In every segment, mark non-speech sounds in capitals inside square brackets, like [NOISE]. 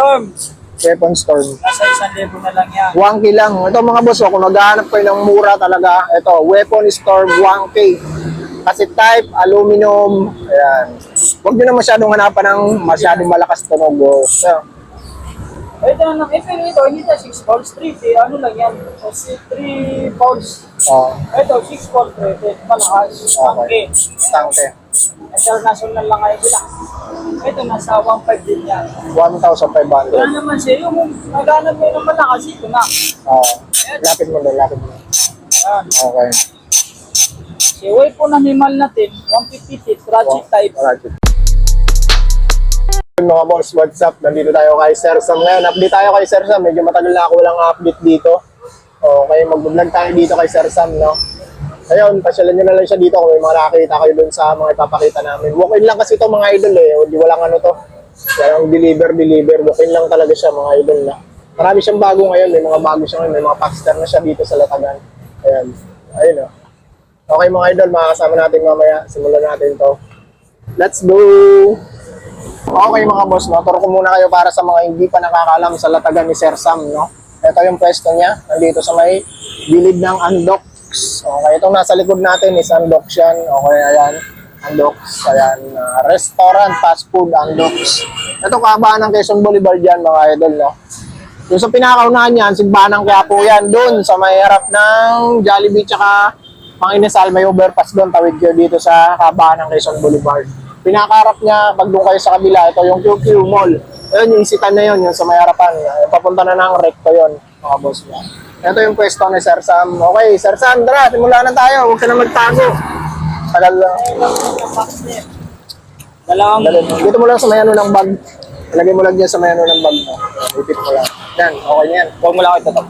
Storm. Weapon Storm. Nasa isang libo na lang yan. 1K lang. Ito mga boss, oh, kung naghahanap kayo ng mura talaga, ito, Weapon Storm 1K. Kasi type, aluminum, ayan. Huwag nyo na masyadong hanapan ng masyadong malakas tunog. Oh. So, Ito na, eh, pero ito, hindi na 6 volts, 3, eh, ano lang yan, kasi 3 volts. oh, Ito, 6 volts, eh, malakas, okay. 1K. Tangke. International lang ngayon sila. Ito, nasa 1.5 din yan. 1,500. Wala naman siya, yung naghanap mo ng malakas, ito na. Oh, lapit mo doon, lapit mo. Ayan. Okay. Si Way po na himal natin, 150 feet, project type. Alright. Mga boss, what's up? Nandito tayo kay Sir Sam ngayon. Update tayo kay Sir Sam. Medyo matagal na ako walang update dito. Okay, mag-vlog tayo dito kay Sir Sam, no? Ayun, pasyalan nyo na lang siya dito kung may mga nakakita kayo dun sa mga ipapakita namin. Walk-in lang kasi ito mga idol eh. Hindi walang ano to. Walang deliver, deliver. Walk-in lang talaga siya mga idol na. Marami siyang bago ngayon. May mga bago siya ngayon. May mga packster na siya dito sa Latagan. Ayan. Ayun oh. Okay mga idol, makakasama natin mamaya. Simulan natin to. Let's go! Okay mga boss, no? turo ko muna kayo para sa mga hindi pa nakakaalam sa latagan ni Sir Sam. No? Ito yung pwesto niya, nandito sa may gilid ng Andox. Okay, itong nasa likod natin is Andox yan. Okay, ayan. Andox, ayan. uh, restaurant, fast food, Andox. Ito kahabaan ng Quezon Boulevard yan mga idol. No? Yung sa pinakaunahan yan, simbahan ng Quiapo yan. Doon sa may harap ng Jollibee tsaka Panginasal, may overpass doon. Tawid kayo dito sa kahabaan ng Quezon Boulevard. Pinakaharap niya, pag doon kayo sa kabila, ito yung QQ Mall. Ayun, yung isitan na yun, yung sa may harapan. Papunta na ng recto yun, mga boss niya. Ito yung pwesto ni Sir Sam. Okay, Sir Sam, tara, simulan na tayo. Huwag ka na magtago. Tagal lang. Dalawang. Dito mo lang sa may ano ng bag. Ilagay mo lang dyan sa may ano ng bag mo. Ipit mo lang. Yan, okay na yan. huwag mo lang ito to.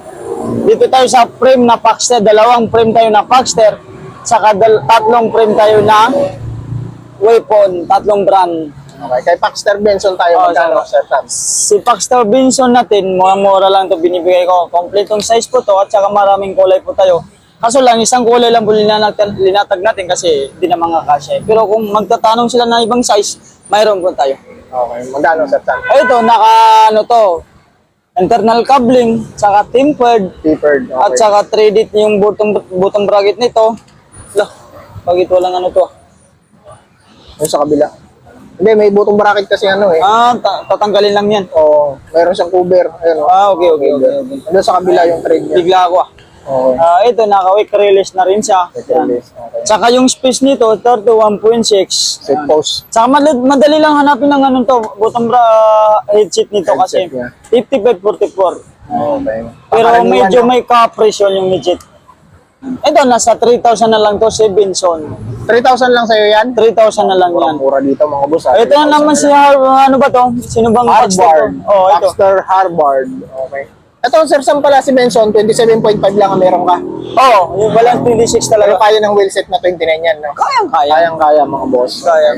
Dito tayo sa frame na Paxter, dalawang frame tayo na Paxter, saka tatlong frame tayo na Weapon, tatlong brand. Okay, kay Paxter Benson tayo Oh, magkano, Sir Sam? Si Paxter Benson natin, mura lang to binibigay ko. Kompletong size po to at saka maraming kulay po tayo. Kaso lang, isang kulay lang po linatag, linatag natin kasi di na mga kasya. Pero kung magtatanong sila ng ibang size, mayroon po tayo. Okay, magkano, Sir Sam? O ito, naka ano to, internal coupling, saka tempered, Tapered. Okay. at saka 3D yung butong, butong bracket nito. Lah, bakit walang ano to? Yung sa kabila. Hindi, may butong bracket kasi ano eh. Ah, ta- tatanggalin lang yan. Oo, meron siyang cover. Ayun, oh. Ah, okay, okay, okay. okay. Ano sa kabila yung trade niya? Bigla ako ah. Okay. Ah, ito, naka-quick release na rin siya. Yan. Okay. Tsaka yung space nito, 31.6. Set post. Tsaka madali, madali lang hanapin ng ano to, bottom bra headset nito kasi Headset niya. 5544. Okay. Pero medyo no? may compression yung midget. Ito, nasa 3,000 na lang to, si Benson. 3,000 lang sa'yo yan? 3,000 na lang yan. Mura dito mga boss. ah. Ito na naman si Har- ano ba to? Sino bang Baxter Harvard. to? Oh, ito. Baxter Harvard. Okay. Ito, Sir Sam pala si Benson, 27.5 lang ang meron ka. Oh, yung balance 26 Pero talaga. kaya ng wheelset na 29 yan, no? Kayang kaya. Kayang-kaya mga boss. Kaya.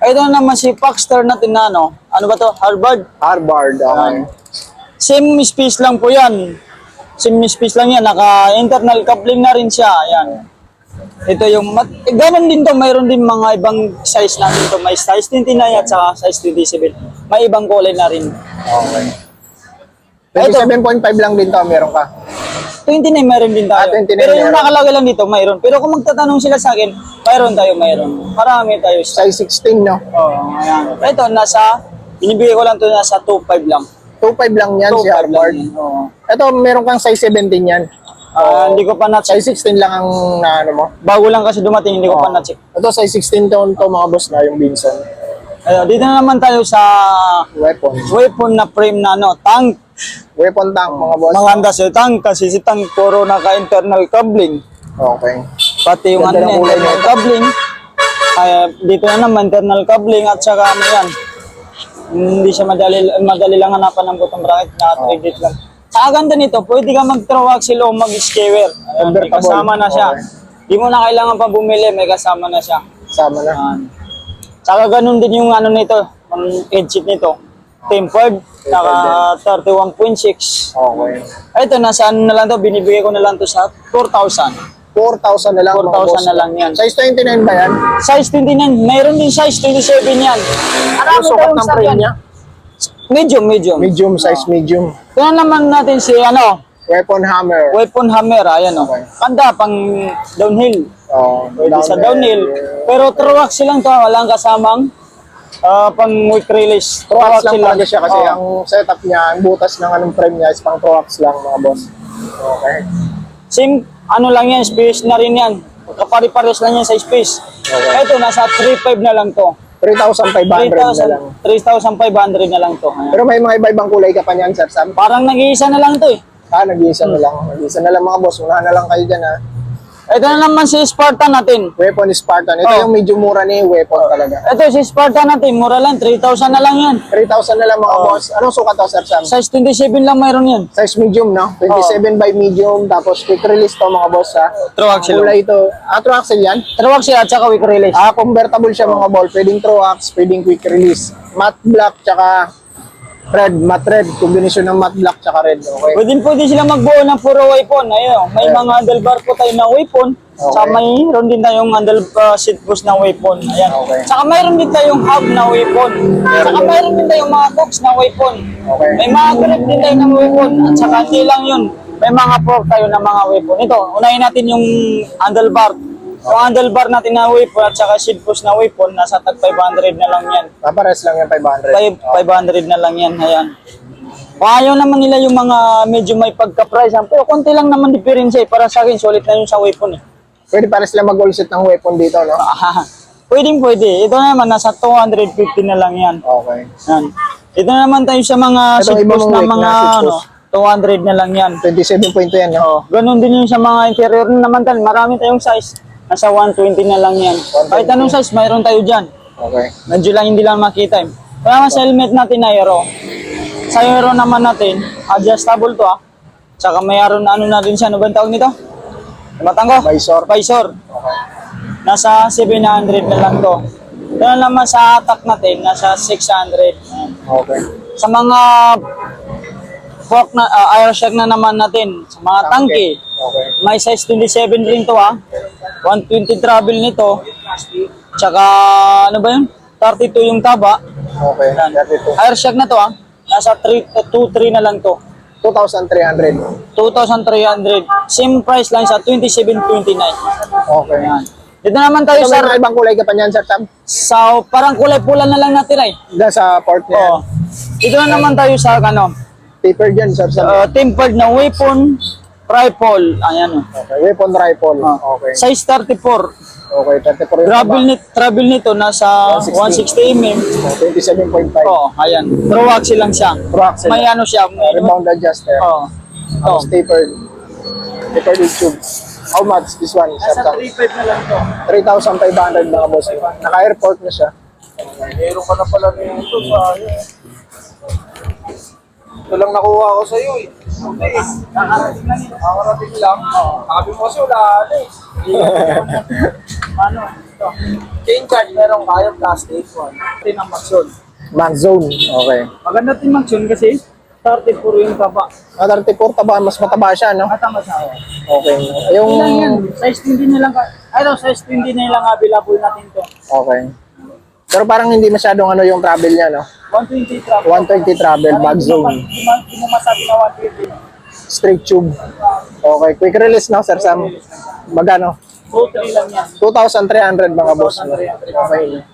Ito naman si Baxter natin na ano. Ano ba to? Harvard. Harvard, okay. Same space lang po yan. Space lang yan. Naka-internal coupling na rin siya. Yan. Ito yung, mat eh, ganun din to. Mayroon din mga ibang size na dito. May size 29 at saka size 27. May ibang kulay na rin. Okay. Ito. 27.5 lang din to, meron ka. 29 mayroon din tayo. Ah, 29 Pero yung meron. nakalagay lang dito, mayroon. Pero kung magtatanong sila sa akin, mayroon tayo, mayroon. Marami tayo. Size 16, no? Oh, ayan. Ito, nasa, binibigay ko lang to nasa 2.5 lang. 2.5 lang yan 2.5 si Harvard. Oo. Ito, meron kang size 17 yan. Ah, hindi ko pa na-check. Size 16 lang ang na ano mo. Bago lang kasi dumating, hindi ko pa Oo. na-check. Ito, size 16 to, to mga boss na yung Binson. Ayun, dito na naman tayo sa Weapon. weapon na frame na ano, tank. Weapon tank, mga boss. Maganda si tank kasi si tank puro naka-internal coupling. Okay. Pati yung ano ng niya, kulay internal coupling. Kaya dito na naman internal coupling at saka ano yan. Hindi siya madali, madali lang hanapan ng button bracket na 3 dit lang. Sa ganda nito, pwede ka mag-throw axle o mag-skewer. May kasama na siya. Okay. Di mo na kailangan pa bumili, may kasama na siya. Sama na. Saka ganun din yung ano nito, ang headset nito. Tempered, naka 31.6. Okay. Ito, nasa ano na lang to, binibigay ko na lang to sa 4,000. 4,000 na lang. mga 4,000 boss. na lang yan. Size 29 ba yan? Size 29, mayroon din size 27 yan. Ano sukat ng frame niya? Medium, medium. Medium size, medium. Tingnan naman natin si ano, Weapon hammer. weapon hammer, ayan o. Okay. Kanda, pang downhill. Oh, Pwede sa downhill. Pero true axle lang to, walang kasamang ah, pang quick release. Troax lang axle talaga siya kasi Oo. ang setup niya, ang butas ng anong frame niya is pang Troax lang mga boss. Okay. Same, ano lang yan, space na rin yan. Kapari-pares lang yan sa space. Okay. Ito, nasa 3.5 na lang to. 3,500 na lang. 3,000 3,500 na lang to. Ayan. Pero may mga iba-ibang kulay ka pa niyan, Sir Sam. Parang nag-iisa na lang to eh. Ah, nag-iisa na lang. Nag-iisa na lang mga boss. Unahan na lang kayo dyan ha. Ito na naman si Spartan natin. Weapon Spartan. Ito Oh. yung medyo mura ni Weapon talaga. Ito si Spartan natin, mura lang, 3,000 na lang yan. 3,000 na lang mga Oh. boss. Anong sukat to, Sir Sam? Size 27 lang mayroon yan. Size medium, no? 27 by medium. Tapos quick release to mga boss ha. True axle. Kulay ito. Ah, true axle yan? Truck siya at saka quick release. Ah, convertible siya mga ball. Pwedeng Troax, pwedeng quick release. Matte black, tsaka red. Matte red. Combination ng matte black, tsaka red. Okay. Pwede pwede sila magbuo ng puro weapon. Ayun, may mga handlebar po tayo na weapon. Okay. Sa mayroon din tayong handle uh, seat post na weapon. Ayan. Okay. Saka mayroon din tayong hub na weapon. Saka mayroon din tayong mga box na weapon. Okay. May mga grip din tayo ng weapon. At saka hindi lang yun. May mga fork tayo na mga weapon. Ito, unahin natin yung handlebar. Yung handlebar natin na weapon at saka seat post na weapon, nasa tag 500 na lang yan. Ah, pares lang yung 500. Five- 500 na lang yan, ayan. Ayaw naman nila yung mga medyo may pagka-price, ah, pero konti lang naman diferensya eh. Para sa akin, sulit na yung sa weapon eh. Pwede pares lang mag-all set ng weapon dito, no? Ah, [LAUGHS] pwedeng pwede. Ito naman, nasa 250 na lang yan. Okay. yan. Ito naman tayo sa mga Ito, iba seatpost mong na weight mga na ano, seatpost. 200 na lang yan. 27 point yan, no? Oh, ganun din yung sa mga interior naman tal. Marami tayong size. Nasa 120 na lang yan. Kahit anong size, mayroon tayo dyan. Okay. Medyo lang hindi lang makita. eh. Kaya nga sa helmet natin na aero. Sa aero naman natin, adjustable to ah. Tsaka mayroon na ano na rin siya. Ano ba ang tawag nito? Matanggo? Visor. Visor. Okay. Nasa 700 na lang to. Ito naman sa attack natin, nasa 600. Ayan. Okay. Sa mga fork na, uh, air shock na naman natin, sa mga tangke, Okay. may size 27 rin to ah. 120 travel nito. Tsaka ano ba yun? 32 yung taba. Okay. Yan. 32. Air shock na to ah. Nasa 3 to 2 3 na lang to. 2,300. 2,300. Same price lang sa 27.29. Okay. Yan. Dito naman tayo Ito sa may ibang kulay ka pa niyan, Sir Sam? sa parang kulay pula na lang natira eh. Diyan sa port niya. Oo. Dito na naman tayo sa ano, Paper dyan, Sir Sam. uh, tempered na weapon rifle. Ayan oh. okay. Weapon rifle. Ah. Okay. Size 34. Okay. 34 yung Travel, nit, travel nito nasa 160 mm. 27.5. Oo, ayan. Throw axle lang siya. Pro axle. May ano siya. May, Rebound adjuster. Oo. Tapos Oh. tapered. Tapered with tube. How much this one? Nasa Sam? 3.5 na lang to. 3,500 mga boss. Naka-airport na siya. Meron ka na pala nito sa Ito lang nakuha ko sa iyo eh. Hindi. Nakarating lang. Sabi mo kasi wala na eh. [LAUGHS] Ano? Ito. Chain card meron kayo plastic one. Ito ng Maxon. Man zone. Okay. Maganda din Maxon kasi 34 yung taba. Ah, 34 taba. Mas mataba siya, no? Matama sa ako. Okay. Yung... Ilan yan? Size 20 na lang. ka- Ay, no, size 20 na lang available natin to. Okay. Pero parang hindi masyadong ano yung travel niya, no? 120 travel. 120 travel, bag zone. Hindi mo masabi na 120. Straight tube. Okay. Quick release, no, Sir Sam? Magano? 2-3 lang yan. 2,300 mga boss. Okay.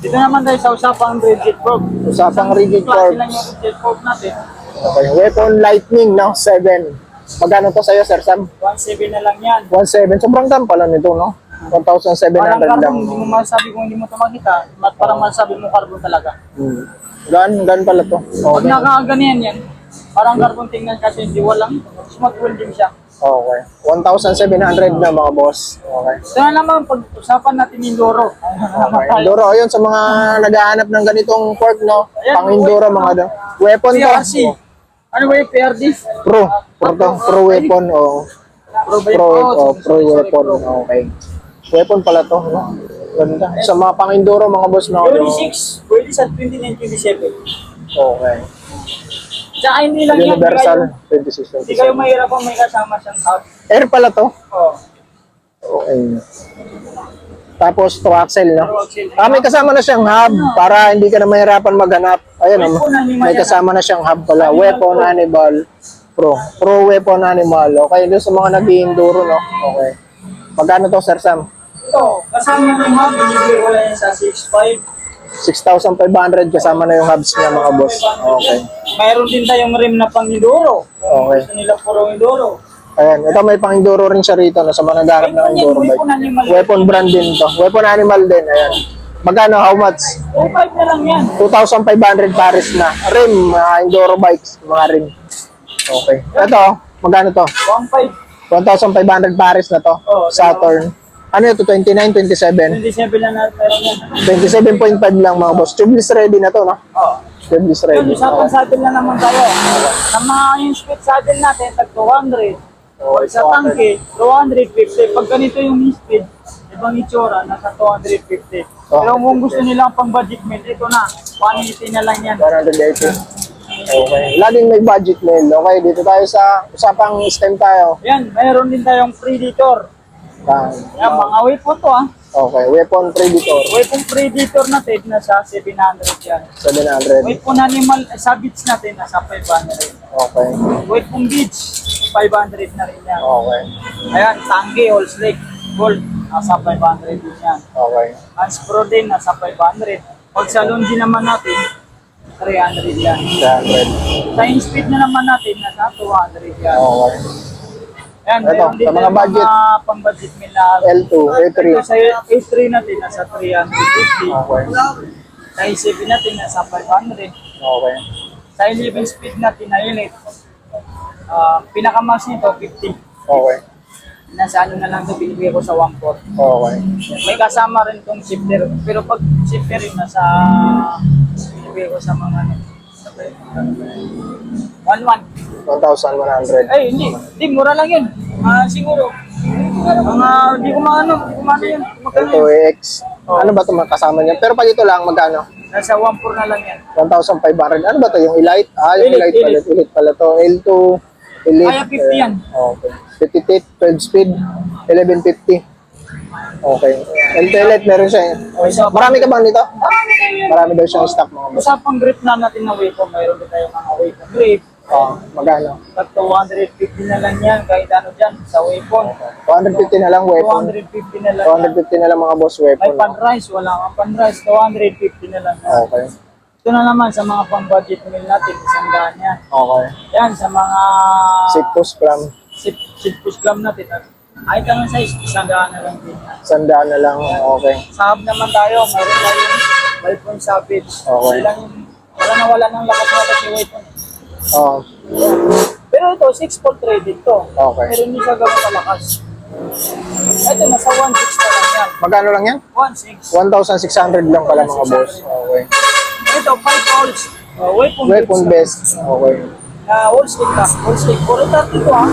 Dito naman tayo sa usapang rigid probe. Usapang rigid probe. rigid probe natin. Okay. Weapon lightning, no? 7. Magano to sa'yo, Sir Sam? 1.7 na lang yan. 1.7. Sobrang dam pala nito, no? 1,700 Parang lang. hindi mo masabi kung hindi mo ito makita. Mat parang masabi mo carbon talaga. Hmm. Gan, gan pala to. Pag Okay. nakaganyan yan, parang carbon tingnan kasi hindi walang smooth welding siya. Okay. 1,700 na mga boss. Okay. Ito na naman, pag-usapan natin yung Doro. Okay. [LAUGHS] Enduro, ayun sa mga naghahanap ng ganitong pork, no? Ayan, Pang Enduro, mga do. Weapon to. PRC. Ano ba yung PRD? Pro. Pro to. Pro weapon, o. Pro Pro, oh, Oh, pro weapon. pro. Okay. Weapon pala to, no? Ganda. Sa mga pang Enduro, mga boss, no? Yung- 26, pwede sa 29, 27. Okay. Tsaka hindi lang yan, Universal, 26, hindi kayo 27. mahirap ang may kasama siyang house. Air pala to. Oh. Okay. Tapos to axle, no? Ah, may kasama na siyang hub para hindi ka na mahirapan maghanap. Ayan, animal may kasama na siyang hub pala. Weapon Animal Pro. Pro Weapon Animal. Okay, doon sa mga nag-enduro, no? Okay. Magkano to, Sir Sam? Ito, kasama ng hub, binibigay ko lang sa 6.5. 6,500 kasama na yung hubs niya, mga boss. Okay. Mayroon din tayong rim na pang enduro. Okay. Gusto nila puro enduro. Ayan, ito may pang enduro rin siya rito no, sa mga naghahanap ng enduro bike. Weapon brand din to. Weapon animal din, ayan. Magkano, how much? 2.5 na lang yan. 2,500 pares na. Rim, mga enduro bikes, mga rim. Okay. Ito, magkano to? 1.5. 1,500 pares na to. Oo, Saturn. Ano ito, 29, 27? 27 na natin meron yan. 27.5 lang mga boss. Tubeless ready na to, no? Oo. Tubeless ready. usapan saddle na naman tayo. Sa mga yung speed saddle natin, tag 200. Okay, sa tangke, 250. Pag ganito yung speed, ibang itsura, nasa 250. Pero kung gusto nilang pang budget meal, ito na, 180 na lang yan. 180. Okay. Laging may budget meal. Okay, dito tayo sa usapang stem tayo. Yan, mayroon din tayong predator. Yan. Yan, mga weapon to ah. Okay, weapon predator. Weapon predator natin, nasa 700 yan. 700. Weapon animal, eh, sabits natin, nasa 500. Okay. Weapon beach, 500 na rin yan. Okay. Ayan, tangge, all snake, gold, nasa 500 din yan. Okay. Hands Pro din, nasa 500. Pag sa Longi naman natin, 300 yan. 300. Sa in-speed na naman natin, nasa 200 yan. Okay. Ayan, Ito, sa mga budget. mga pang-budget meal na L2, A3. Ito sa A3 natin, nasa 350. Okay. Sa A7 natin, nasa 500. Okay. Sa 11 speed natin na unit, ah pinakamax nito, 50. Okay. Nasa ano na lang ito, binibigay ko sa 1.4. Okay. May kasama rin tong shifter. Pero pag shifter yun, nasa binibigay ko sa mga ano. 1.1. 1,100. Ay, hindi. Hindi, mura lang yun. Ah, siguro. Mga, hindi ko maano, hindi ko maano yun. Magkano yun? X. Ano ba ito kasama niya? Pero pag ito lang, magkano? Nasa 1.4 na lang yan. 1,500. Ano ba ito? Yung Elite? Ah, yung Elite, Elite, pala. Elite. Pala to. L2, Elite. Kaya 50 yan. Okay. 50 tit, 12 speed, 1150. Okay. L2 Elite, meron siya. Marami ka bang dito? Marami. Marami daw siyang stock mga boss. Usapang grip na natin na weapon, mayroon din tayo mga weapon grip. Oh, magkano? Tag 250 na lang yan, kahit ano dyan, sa weapon. 250 na lang weapon. 250 na lang yan. 250 na lang mga boss May weapon. pan-rice, wala kang pan-rice, 250 na lang yan. Okay. Ito na naman sa mga pang-budget meal natin, isang daan yan. Okay. Yan, sa mga push from sip, sip push gram natin. Kahit anong size, isang daan na lang din sandaan na lang. Okay. Sa hub naman tayo, mayroon tayong weapon savage. Okay. Ilang, wala na wala ng lakas na kasi weapon. Oh, Pero ito, 6 volt rated to. Okay. Pero hindi siya gano'n kalakas. Ito, nasa 1.6 na lang yan. magkano lang yan? 1.6. 1,600 lang pala mga boss. Okay. Ito, 5 volts. Uh, weapon, Weapon base. best. Okay. Na wall stick ka. Wall stick. Puro dati ito ha.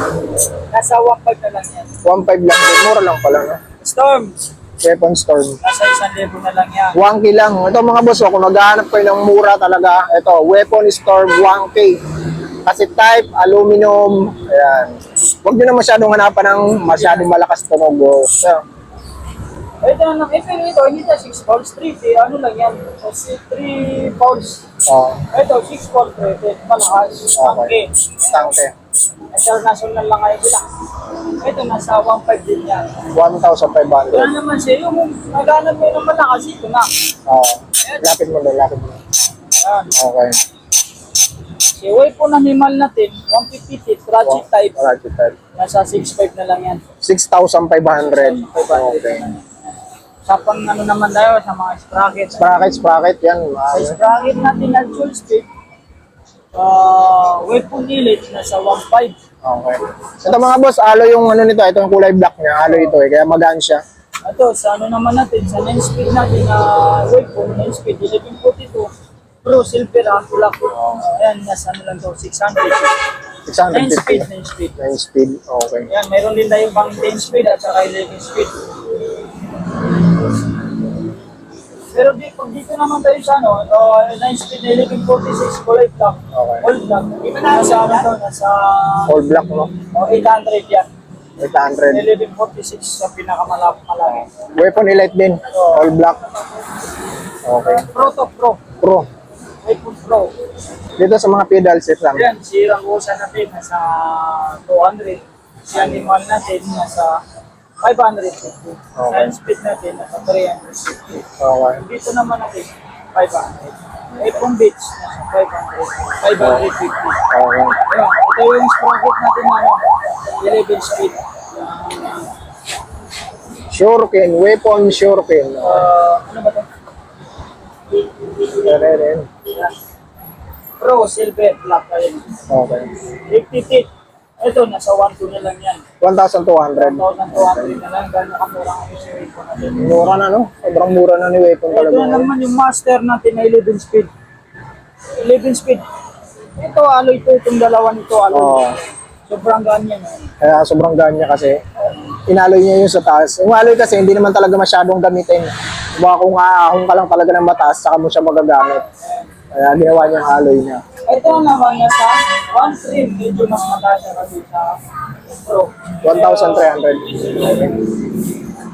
Nasa 1.5 na lang yan. 1,500 lang din. Mura lang pala, no? Storm. Weapon Storm. Nasa 1,000 na lang yan. 1K lang. Ito mga boss, oh, kung naghahanap kayo ng mura talaga, ito, Weapon Storm 1K. Kasi type, aluminum, ayan. Huwag nyo na masyadong hanapan ng masyadong malakas tunog. Oh. So, Ito na. Eh, pero ito, hindi na 6 volts. 3, eh, ano lang yan. Kasi 3 volts. oh, Ito, 6 volt rated. Malakas. okay. Tangke. International lang kayo sila. Ito, nasa 1.5 din yan. 1,500. Wala naman siya. Yung naghanap mo ng malakas, ito na. Oh, lapit mo doon, lapit mo. Ayan. Okay. Si weapon animal natin, 150 feet, ratchet type. Ratchet type. Nasa 6.5 na lang yan. 6,500. 500 Okay. Sa pang ano naman tayo, sa mga sprockets. Sprocket, sprocket, yan. Sa Ano. sprocket natin na dual stick, uh, weapon elite, nasa 1.5. Okay. Ito mga boss, alo yung ano nito, ito yung kulay black niya, alo ito eh, kaya magaan siya. Ito, sa ano naman natin, sa 9 speed natin na weapon, 9 speed, 1142, Pro Silver, ang tulak ko. Ayan, nasa ano lang to, 600. 9 speed, 650. 9 speed. 9 speed, okay. Ayan, mayroon din tayong pang 10 speed at saka 11 speed. Pero di, pag dito naman tayo sa ano, uh, 9 speed na 1146, kulay black. Okay. All black. Nasa ano to, nasa All black, no? oh, 800 yan. 800. 1146 sa pinakamalaki. malaki. Weapon elite din. All black. Okay. Pro to pro. Pro. iPhone Pro. Dito sa mga pedals, Sir Sam. Yan, si Rangosa natin nasa 200. Si Animal natin nasa 550. Okay. Sa speed natin nasa 350. Okay. Dito naman natin 500. iPhone Beach nasa 500. 550. Okay. Ayan, ito yung sprocket natin na ano, 11 speed. Shuriken. Weapon Shuriken. Uh, ano ba ito? Yan. Pro, silver, black. Ayun. Okay. 50 feet. Ito, nasa 1.2 na lang yan. 1,200. 1,200 na lang. Gano'n kamura ang isi ko natin. Mura na, no? Sobrang mura na ni Weapon Ito talaga. na naman yung master natin na 11 speed. 11 speed. Ito, alloy ito. Itong dalawa nito, alloy. Oo. Sobrang ganyan. Kaya sobrang ganya kasi. Inaloy niya yung sa taas. Yung alloy kasi hindi naman talaga masyadong gamitin. Baka kung aahon ka lang talaga ng mataas, saka mo siya magagamit. Kaya ginawa niya yung alloy niya. Ito naman nasa 1 trim. Medyo mas mataas siya kasi sa Pro. 1,300.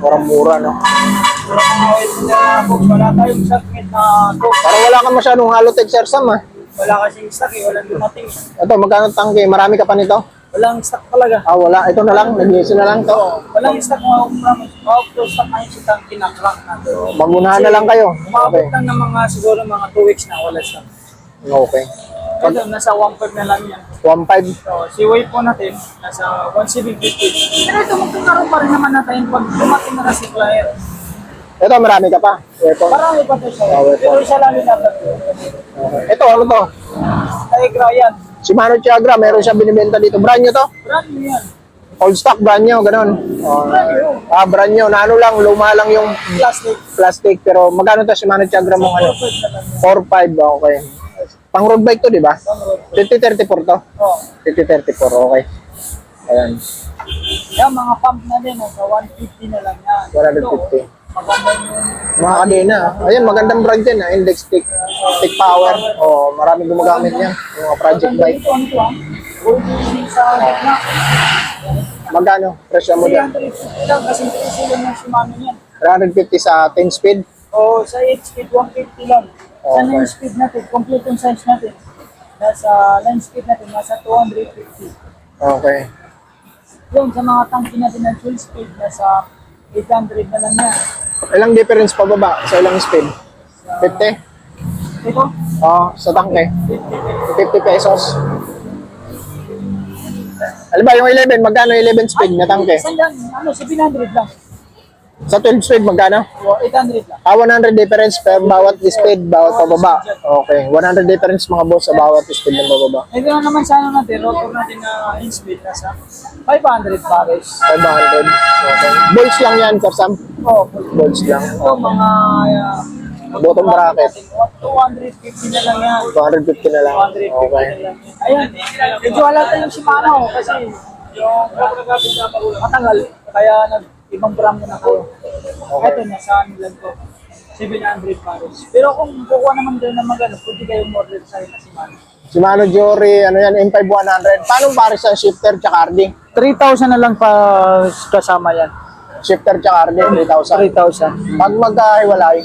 Parang mura, no? Kung mawit na box, wala tayong submit na. Parang wala ka masyadong halotech, Sir Sam, ah. Wala kasing stock eh. Walang dumating. Ito, magkano tangke? Marami ka pa nito? Walang stock talaga. Ah, wala. Ito na lang. Nag-iisa na lang to. Walang stock. Out of stock na yung sitang kinakrank natin. Magunahan na lang kayo. Umabot Okay. lang ng mga siguro mga 2 weeks na wala stock. Okay. Ito, nasa 1.5 na lang yan. 1,500. So, si Way po natin, nasa 1.750. Pero ito, magkakaroon pa rin naman natin pag dumating na si supplier. Ito, marami ka pa. Ito. Marami pa ito siya. Oh. Pero isa lang yung dapat. Okay. Ito, ano to? Tigra yan. Si Mano Chagra, meron siya binibenta dito. Brand new to? Brand new yan. Old stock, brand new, ganun. Oh. Ah, brand new. Na ano lang, luma lang yung Plastic. plastic. Pero magkano to si Mano Chagra mong ano? 4,500. Okay. Pang road bike to, di ba? 5034 to? Oh. 5034, okay. Ayan. Yan, mga pump na din. Nasa 150 na lang yan. 150. Mga kadena. ah. Ayan, magandang brand yan. Ah. Index stick. Stick power. Oh, maraming gumagamit yan. Yung mga project bike. ah? Magkano? Presyo mo dyan? 350 lang kasi sila ng Shimano yan. 350 sa 10 speed. O sa 8 speed, 150 lang. Sa Okay. 9 speed natin, complete yung size natin. Nasa 9 speed natin, nasa 250. Okay. Yung sa mga tangki natin ng full speed, nasa 800 na lang yan. Ilang difference pa baba sa ilang speed? 50? Ito, Oo, sa tangke. 50. 50 pesos. Alam ba, yung 11, magkano yung 11 speed na tangke? Sandang, ano, 700 lang. Sa 12 speed, magkano? O, 800 lang. Ah, 100 difference per bawat speed, bawat pababa. Okay, 100 difference mga boss sa bawat speed ng bababa. Ito na naman sa ano natin, rotor natin na in speed, nasa 500 pares. 500. Okay. Bolts lang yan, Sir Sam. O, Bolts lang. ito mga, uh, Bottom bracket. 250 na lang yan. 250 na lang. 250 Okay. na lang yan. Ayan, medyo halata yung Shimano kasi yung matagal, kaya nag ibang brand na kayo. Ito, nasa ano lang to. 700 pares. Pero kung kukuha naman kayo ng magano, pwede kayong model sa na Shimano. Shimano Jory, ano yan, M5100. Paano pares ang shifter tsaka harding? 3,000 na lang pa kasama yan. Shifter tsaka harding, 3,000. 3,000. Pag magkahiwalay,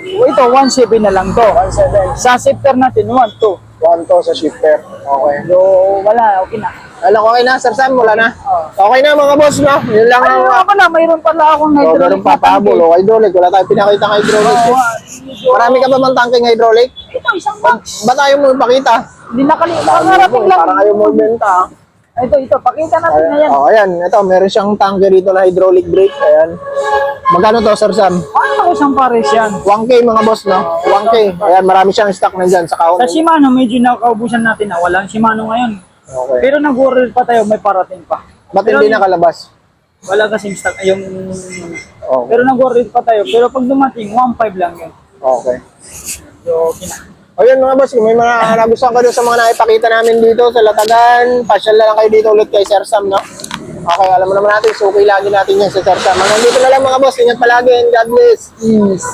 Ito, 1,700 na lang to. 1,700. Sa shifter natin, 1, 2. 1 to sa shifter. Okay. So, wala, okay na. Alam ko, okay na, Sir Sam, wala na. Okay na mga boss, no? Yun lang Ano ang... nga pala, mayroon pala akong Oh, hydraulic meron pa pahabol. Oh, hydraulic. Wala tayong pinakita ng hydraulic. Ah, medyo- Marami ka ba mang tangking hydraulic? Ito, isang box. Ba't ayaw mo ipakita? Hindi nakalimutan. Nakarating lang. Parang ayaw mo ibenta. ah. Ito, ito. Pakita natin na Ayan. yan. Oh, ayan. Ito, meron siyang tangke rito na hydraulic brake. Ayan. Magkano to, Sir Sam? Ano isang pares yan? 1K mga boss, no? 1K. Ayan, marami siyang stock nandyan sa kahon. Sa Shimano, medyo nakaubusan natin na walang Shimano ngayon. Okay. Pero nag-order pa tayo, may parating pa. Ba't Pero hindi nakalabas? Wala kasing stock. Yung... Okay. Pero nag-order pa tayo. Pero pag dumating, 1.5 lang yun. Okay. So, kina. O yun mga boss, kung may mga nagustuhan ka doon sa mga naipakita namin dito sa Latagan, pasyal na lang kayo dito ulit kay Sir Sam, no? Okay, alam mo naman natin, suki lagi natin yan sa Sir Sam. Hanggang dito na lang mga boss, ingat palagi and God bless. Peace.